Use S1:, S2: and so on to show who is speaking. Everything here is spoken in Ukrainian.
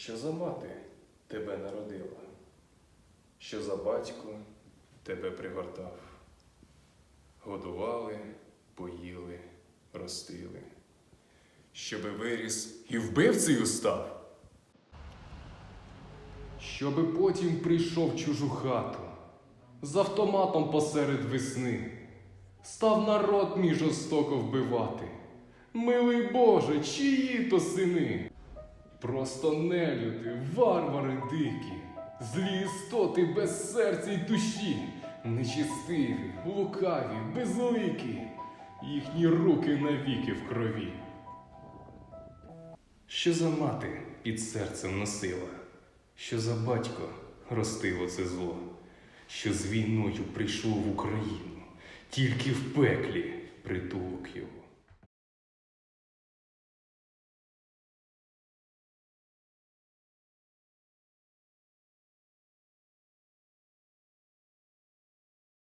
S1: Що за мати тебе народила? Що за батько тебе пригортав? Годували, поїли, ростили, щоби виріс і вбивцею став.
S2: Щоби потім прийшов чужу хату з автоматом посеред весни, став народ мій жорстоко вбивати. Милий Боже, чиї то сини? Просто нелюди, варвари дикі, злі істоти без серця й душі, нечистиві, лукаві, безликі, їхні руки навіки в крові. Що за мати під серцем носила? Що за батько ростило це зло, що з війною прийшов в Україну, тільки в пеклі притулок його.